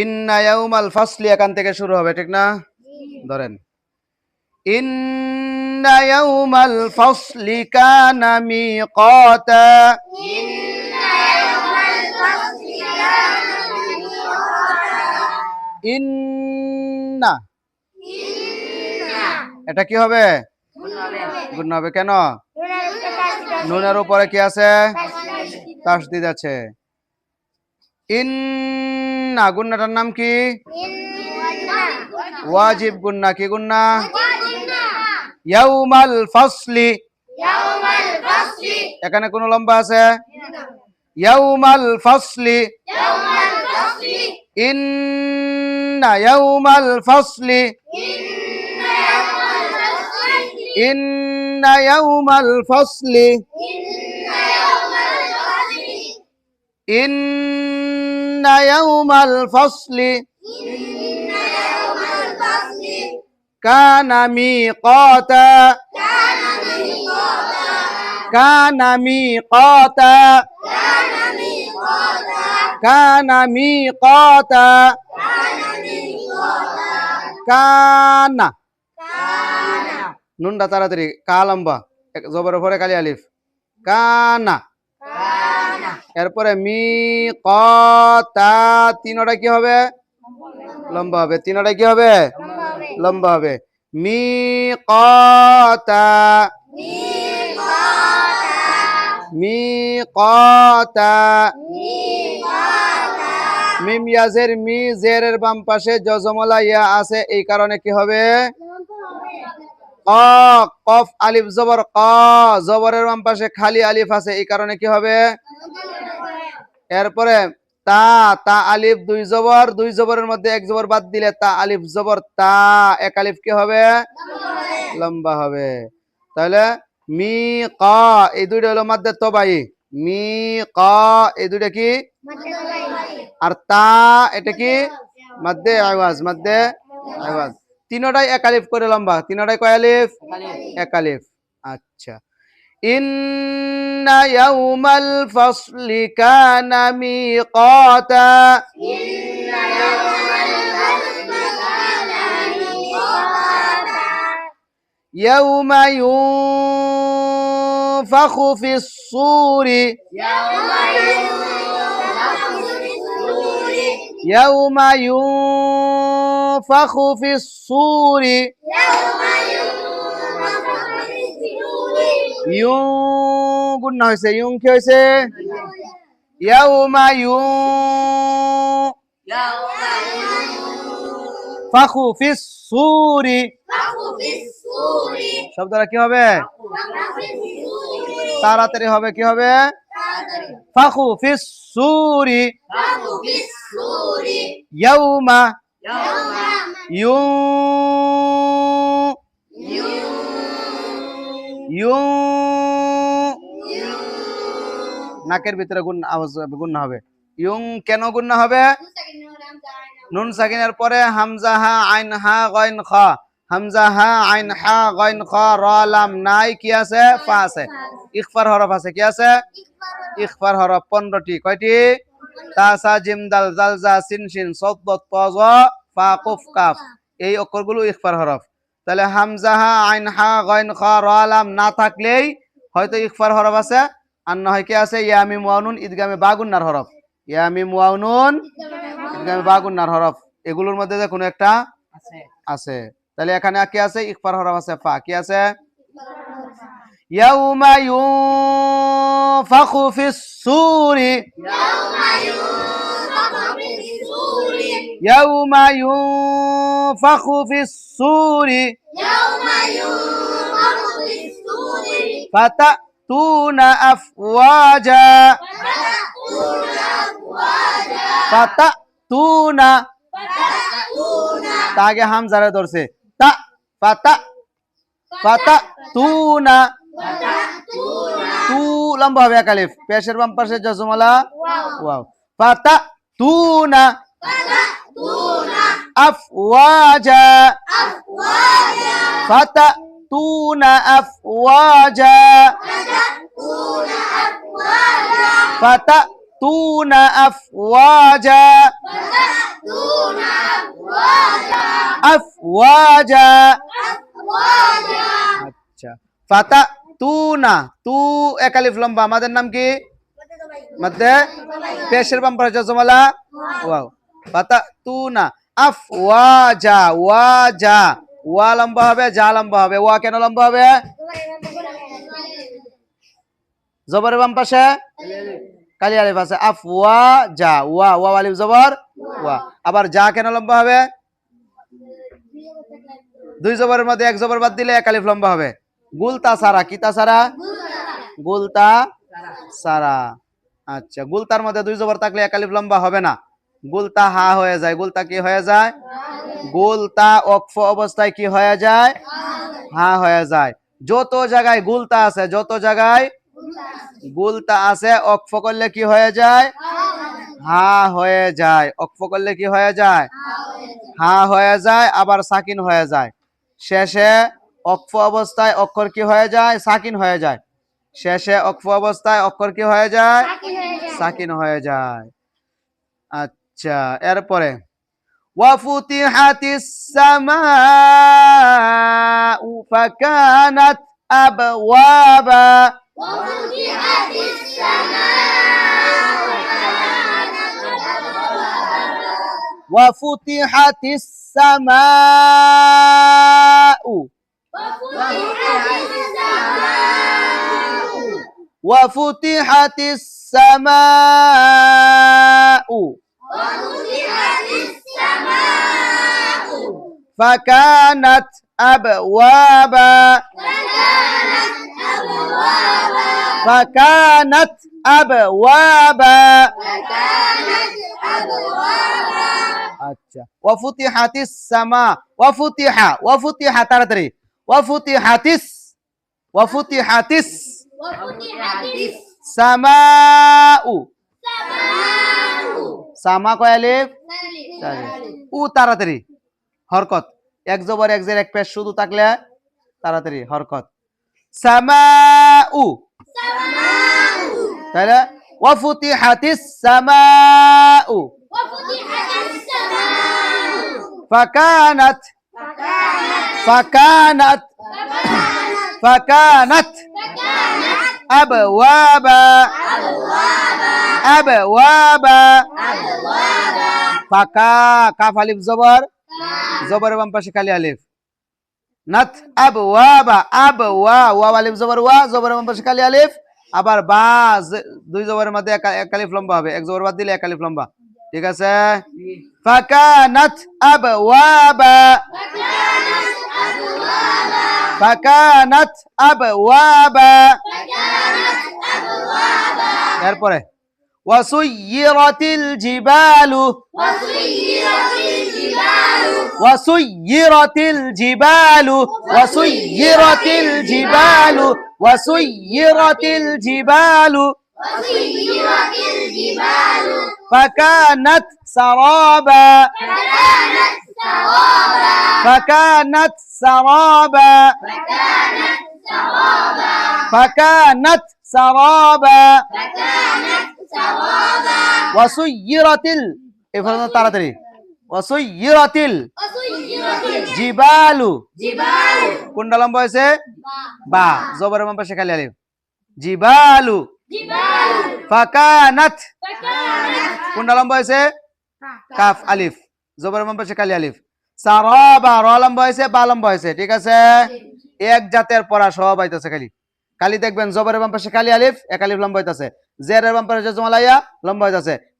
ইন্না ইয়াউমাল ফাসলি এখান থেকে শুরু হবে, ঠিক না? ধরেন। ইন্না ইয়াউমাল ফাসলি কানা মিকাতা। ইন্না। এটা কি হবে? গুণ হবে। কেন? নুনের উপরে কি আছে? তাসদিদ আছে। ইন্না গুন্নাটার নাম কি? ওয়াজিব গুন্না কি গুন্না? ইয়াউমাল ফাসলি। এখানে কোন লম্বা আছে? ইয়াউমাল ফাসলি। ইন্না ইয়াউমাল ফাসলি। ইন্না ইয়াউমাল ফাসলি। ইন্না ইয়াউমাল ফাসলি। কানা মিকাতা। কানা মিকাতা। কানা মিকাতা। কানা। নুনটা তাড়াতাড়ি কা লম্বা এক- জবরের পরে কালি আলিফ। কানা। এরপরে মি কতা তিনটা কি হবে? লম্বা হবে। তিনটা কি হবে? লম্বা হবে। মি কতা মি কতা মিম ইয়াজের মি জেরের বাম পাশে জজমলা ইয়া আছে, এই কারণে কি হবে? ক, কফ, আলিফ, জবর, ক, জবরের বাম পাশে খালি আলিফ আছে, এই কারণে কি হবে? এরপরে তা তা, আলিফ, দুই জবর, দুই জবরের মধ্যে এক জবর বাদ দিলে তা, আলিফ, জবর, তা, এক আলিফ কি হবে? লম্বা হবে। তাহলে মি, ক, এই দুইটা হলো মধ্যে তবাই। মি, ক, এই দুইটা কি? আর তা, এটা কি? মধ্যে আওয়াজ মধ্যে আওয়াজ। তিনটাই এক আলিফ করে লম্বা তিনটাই কয় আলিফ এক আলিফ আচ্ছা ইন্না ইয়াউমাল ফাসলি কানা মিকাতা يوم ينفخ في الصور يوم ينفخ في الصور ইউং গুণ হয়েছে। ইউং কি হয়েছে? ইয়াউমা ইউং ফাখু ফিস সুরি শব্দটা কি হবে? তাড়াতাড়ি হবে। কি হবে? ফাখু ফিস সুরি ইয়াউমা নাকের ভিতরে গুণ আওয়াজ হবে, গুণ হবে। ইউং কেন গুণ হবে? নুন সাকিনের পরে হামজা হা আইন হা গইন খ। হামজা হা আইন হা গইন খ র লাম নাই কি আছে? ফা আছে। ইখফার হরফ আছে কি আছে? ইখফার হরফ পনেরোটি। কয়টি? তা সা জিম দাল সিন সিন ফা কুফ কাফ। এই অক্ষরগুলো ইখফার হরফ। তাহলে হামজা হা আইন হা গইন খ র লাম না থাকলেই হয়তো ইখফার হরফ আছে। আর না হয় কি আছে? ইয়ামি মুয়ানুন ঈদগামে বাগুন্নার হরফ। ইয়ামি মুয়ানুন ঈদগামে বাগুন্নার হরফ। এগুলোর মধ্যে যে কোনো একটা আছে। তাহলে এখানে কি আছে? ইকফার হরফ আছে। ফা কি আছে? ইয়াউমা ইউনফাখু ফিস সূরি ইয়াউমা ইউনফাখু ফিস সূরি ফাতাতুনা আফওয়াজা ফাতাতুনা তা আগে হামজারে ধরছে। তা ফাতা ফাতা tu lamba hobe kalif pesher bumper se jazmala wow wow. Fata tu na fata tu na afwaja afwaja fata tuna afwaja fata tuna afwaja fata tu afwaja afwaja afwaja fata তু না, তু একালিফ লম্বা। আমাদের নাম কি? মধ্যে পেশের বাম পাশে জমালা। ওয়াও। ফাতা তু না। আফওয়াজা ওয়াজা ওয়া লম্বা হবে যা লম্বা হবে। ওয়া কেন লম্বা হবে? জবরের বাম পাশে? কালি আলিফ আছে। আফ, ওয়া যা ওয়া ওয়া আলিফ জবর। ওয়া। আবার যা কেন লম্বা হবে? দুই জবরের মধ্যে এক জবর বাদ দিলে এক আলিফ লম্বা হবে। গুলতা সারা কিতা সারা? গুলতা সারা। আচ্ছা গুলতার মধ্যে দুই জবর থাকলে এক আলিফ লম্বা হবে না। গুলতা হা হয়ে যায়। গুলতা কি হয়ে যায়? গুলতা অক্ফ অবস্থায় কি হয়ে যায়? হা হয়ে যায়। যত জায়গায় গুলতা আছে, যত জায়গায় গুলতা আছে অক্ফ করলে কি হয়ে যায়? হা হয়ে যায়। অক্ফ করলে কি হয়ে যায়? হা হয়ে যায়। আবার সাকিন হয়ে যায়। শেষে অক্ফ অবস্থায় অক্ষর কি হয়ে যায় সাকিন হয়ে যায় শেষে অক্ফ অবস্থায় অক্ষর কি হয়ে যায় সাকিন হয়ে যায় আচ্ছা এরপরে وفتحت السماء فكانت أبوابا وفتحت السماء فكانت أبوابا وفتحت السماء وفتحت السماء وفتحت السماء وفتحت السماء فكانت أبوابا فكانت أبوابا فكانت أبوابا فكانت أبوابا আচ্ছা ওয়াফুতিহাতিস সামা ওয়াফুতিহা ওয়াফুতিহা তাড়াতাড়ি ওয়াফুতি হাতিস ওয়াফুতি হাতিস সামাউ। সামা কয়ালে উ তাড়াতাড়ি। হরকত। এক জবর এক জের এক পেশ শুধু থাকলে তাড়াতাড়ি। হরকত। সামাউ। তাহলে ওয়াফুতি হাতিস সামাউ। ফাকানাত فكانت فكانت فكانت فكانت فكانت أبوابا أبوابا أبوابا أبوابا ফাঁকা কাফ আলিফ জবর জবরের বাম পাশে খালি আলিফ নাত আব ওয়াবা আব ওয়া ওয়া আলিফ জবর ওয়া জবরের বাম পাশে খালি আলিফ আবার বা জ- দুই জবরের মধ্যে এক এক আলিফ লম্বা হবে এক জবর বাদ দিলে এক আলিফ লম্বা ঠিক আছে ফাকানাত আব ওয়াবা فكانت أبوابا ফাকানাত আবওয়াবা। তারপরে ওয়াসুইরাতিল জিবালু। ওয়াসুইরাতিল জিবালু। ওয়াসুইরাতিল জিবালু। ওয়াসুইরাতিল জিবালু। ওয়াসুইরাতিল জিবালু। ওয়াসুইরাতিল জিবালু। ফাকানাত সারাবা। ফাকানাত فكانت سرابا فكانت سرابا فكانت سرابا فكانت سرابا وسيرت ال এভাবে তাড়াতাড়ি وسيرت وسيرت الجبال الجبال কোনটা লম্বা হয়েছে বা জবরের বাম পাশে খালি আলিফ জিবালু جبال ফাকানাত فكانت কোনটা লম্বা হয়েছে কাফ আলিফ জবরের বাম পাশে কালি আলিফ হয়েছে ঠিক আছে? এক জাতের কালি দেখবেন কালি আলিফ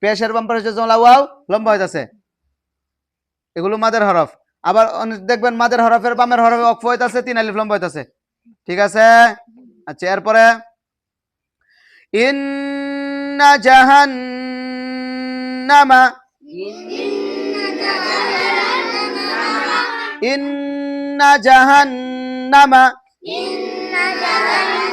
পেশের লম্বা এগুলো মাদের হরফ। আবার দেখবেন মাদের হরফের বামের হরফে অক্ফ হইতাছে, তিন আলিফ লম্বা হইতাছে। ঠিক আছে? আচ্ছা এরপরে, ইন্না জাহান্নামা إن جهنم إن جهنم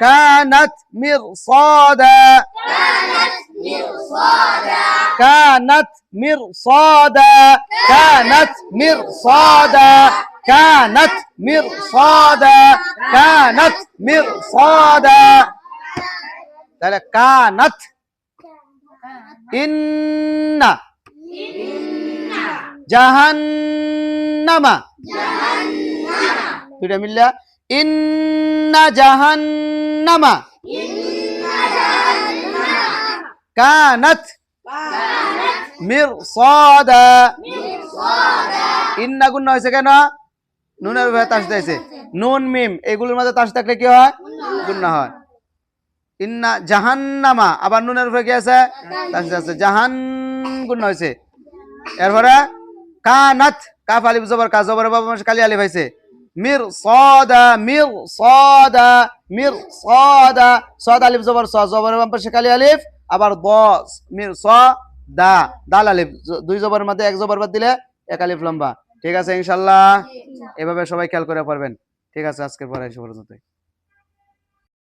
كانت مرصادا. كانت مرصادا. كانت مرصادا. كانت مرصادا. كانت مرصادا. كانت مرصادا. كانت. إن জাহান্নামা। দুইটা মিললা ইন্না জাহান্নামা। কানাত। মিরসাদা। ইন্না গুণ হয়েছে কেন? নুনের উপরে তাস দিয়েছে। নুন মিম এগুলোর মধ্যে তাস থাকলে কি হয়? গুণ হয়। ইন্না জাহান্নামা। আবার নুনের উপরে কি আছে? তাস আছে জাহান গুণ হয়েছে। এরপরে কানাত, কাফ আলিফ জবর, কা জবর বাবা মাসে কালি আলিফ হয়েছে। মির সদা মির সদা মির সদা। সদ আলিফ জবর, স জবর বাম পাশে কালি আলিফ, আবার দস মির স দা দাল আলিফ দুই জবরের মধ্যে এক জবর বাদ দিলে এক আলিফ লম্বা। ঠিক আছে, ইনশাল্লাহ। এভাবে সবাই খেয়াল করে পারবেন ঠিক আছে, আজকের পরে এসে পর্যন্ত